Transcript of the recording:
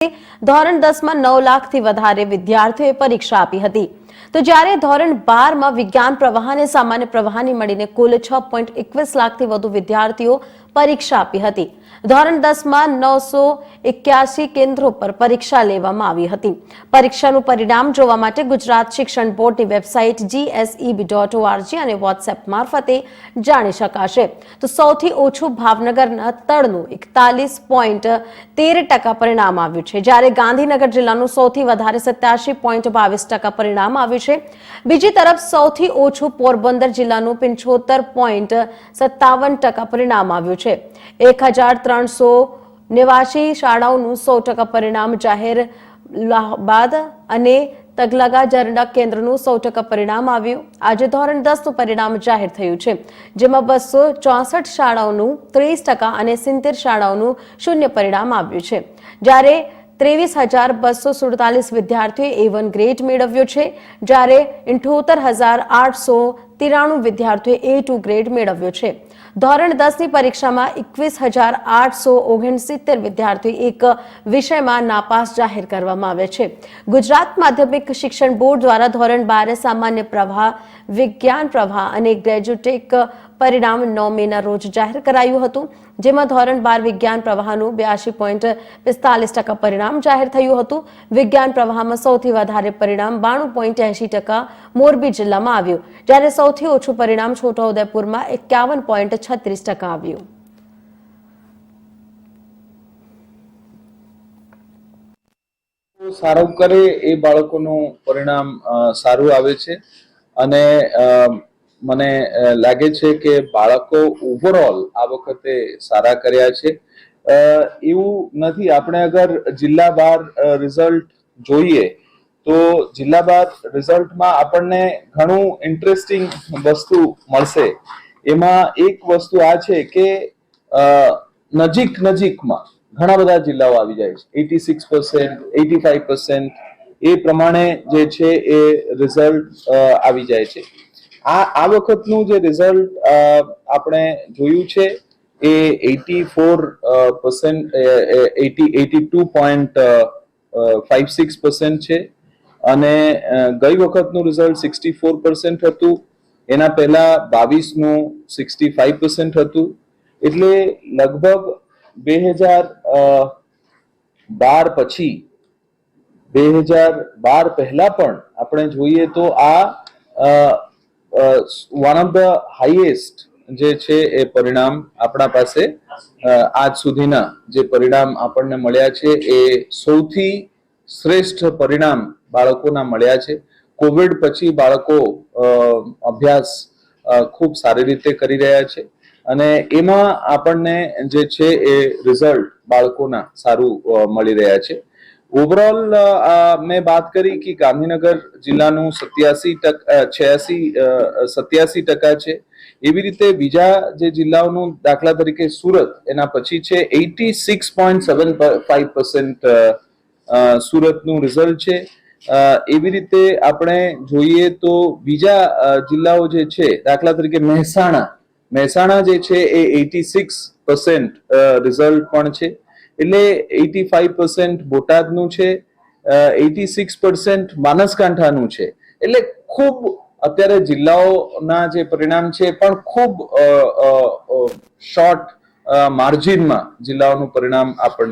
ધોરણ દસમાં નવ લાખથી વધારે વિદ્યાર્થીઓએ પરીક્ષા આપી હતી. તો જ્યારે ધોરણ બારમાં વિજ્ઞાન પ્રવાહ અને સામાન્ય પ્રવાહની મળીને કુલ છ પોઈન્ટ એકવીસ લાખથી વધુ વિદ્યાર્થીઓ પરીક્ષા આપી હતી. ધોરણ દસમાં નવસો એક્યાસી કેન્દ્રો પર પરીક્ષા લેવામાં આવી હતી. પરીક્ષાનું પરિણામ જોવા માટે ગુજરાત શિક્ષણ બોર્ડની વેબસાઇટ જીએસઈબી ડોટ ઓઆરજી અને વોટ્સએપ મારફતે જાણી શકાશે. તો સૌથી ઓછું ભાવનગરના તળનું એકતાલીસ પોઈન્ટ તેર ટકા પરિણામ આવ્યું છે. જ્યારે ગાંધીનગર જિલ્લાનું સૌથી વધારે સત્યાસી પોઈન્ટ બાવીસ ટકા પરિણામ આવ્યું છે. બીજી તરફ સૌથી ઓછું પોરબંદર જિલ્લાનું પંચોતેર પોઈન્ટ સત્તાવન ટકા પરિણામ આવ્યું છે. એક હજાર ત્રણસો નેવાસી શાળાઓનું સો ટકા પરિણામ જાહેર બાદ અને તગલગા ઝરડા કેન્દ્રનું સો ટકા પરિણામ આવ્યું. આજે ધોરણ દસનું પરિણામ જાહેર થયું છે, જેમાં બસો ચોસઠ શાળાઓનું ત્રીસ ટકા અને સિત્તેર શાળાઓનું શૂન્ય પરિણામ આવ્યું છે. જ્યારે ત્રેવીસ હજાર બસો સુડતાલીસ વિદ્યાર્થીઓએ એ વન ગ્રેડ મેળવ્યો છે, જ્યારે ઇઠોતેર હજાર આઠસો તિરાણું વિદ્યાર્થીઓએ એ ટુ ગ્રેડ મેળવ્યો છે. ધોરણ દસની પરીક્ષામાં એકવીસ હજાર આઠસો ઓગણસિત્તેર વિદ્યાર્થીઓ એક વિષયમાં નાપાસ જાહેર કરવામાં આવે છે. ગુજરાત માધ્યમિક શિક્ષણ બોર્ડ દ્વારા ધોરણ બારે સામાન્ય પ્રવાહ, વિજ્ઞાન પ્રવાહ અને ગ્રેજ્યુટેક પરિણામ નવ મેના રોજ જાહેર કરાયું હતું, જેમાં ધોરણ બાર વિજ્ઞાન પ્રવાહનું બ્યાસી પોઈન્ટ પિસ્તાલીસ ટકા પરિણામ જાહેર થયું હતું. વિજ્ઞાન પ્રવાહમાં સૌથી વધારે પરિણામ બાણું પોઈન્ટ એંશી ટકા મોરબી જિલ્લામાં આવ્યું. જ્યારે સૌથી ઓછું પરિણામ છોટાઉદેપુરમાં એકાવન પોઈન્ટ છત્રીસ ટકા આવ્યું. સારું કરે એ બાળકોનું પરિણામ સારું આવે છે. અને મને લાગે છે કે બાળકો ઓવરઓલ આ વખતે સારા કર્યા છે. એવું નથી. આપણે અગર જિલ્લા બાર રિઝલ્ટ જોઈએ તો જિલ્લા બાદ રિઝલ્ટમાં આપણને ઘણું ઇન્ટરેસ્ટિંગ વસ્તુ મળશે. એમાં એક વસ્તુ આ છે કે નજીક નજીકમાં ઘણા બધા જિલ્લાઓ આવી જાય છે. Eighty six percent eighty five percent એ પ્રમાણે જે છે એ રિઝલ્ટ આવી જાય છે. આ આ વખતનું જે રિઝલ્ટ આપણે જોયું છે એ eighty four percent eighty eighty two point five six percent છે. અને ગઈ વખતનું રિઝલ્ટ સિક્સટી ફોર પર્સન્ટ હતું. એના પહેલા બાવીસનું સિક્સટી ફાઈવ પર્સન્ટ હતું. એટલે લગભગ બે હજાર બાર પછી, બે હજાર બાર પહેલા પણ આપણે જોઈએ તો આ વન ઓફ ધ હાઈએસ્ટ જે છે એ પરિણામ આપણા પાસે આજ સુધીના જે પરિણામ આપણને મળ્યા છે, એ સૌથી શ્રેષ્ઠ પરિણામ બાળકોના મળ્યા છે. કોવિડ પછી બાળકો અભ્યાસ ખૂબ સારી રીતે કરી રહ્યા છે. અને એમાં આપણને જે છે એ રિઝલ્ટ બાળકોના સારું મળી રહ્યા છે. ઓવરઓલ મેં વાત કરી કે ગાંધીનગર જિલ્લાનું સત્યાસી ટકા છ્યાસી સત્યાસી ટકા છે. એવી રીતે બીજા જે જિલ્લાઓનું દાખલા તરીકે સુરત, એના પછી છે eighty six point seven five percent સુરતનું રિઝલ્ટ છે. એવી રીતે આપણે જોઈએ તો બીજા જિલ્લાઓ જે છે, દાખલા તરીકે મહેસાણા. મહેસાણા જે છે એ એટી સિક્સ પર્સન્ટ રિઝલ્ટ પણ છે. એટલે એટી ફાઈવ પર્સન્ટ બોટાદનું છે એટી સિક્સ પર્સન્ટ બનાસકાંઠાનું છે. એટલે ખૂબ અત્યારે જિલ્લાઓના જે પરિણામ છે પણ ખૂબ શોર્ટ માર્જિનમાં જિલ્લાઓનું પરિણામ આપણને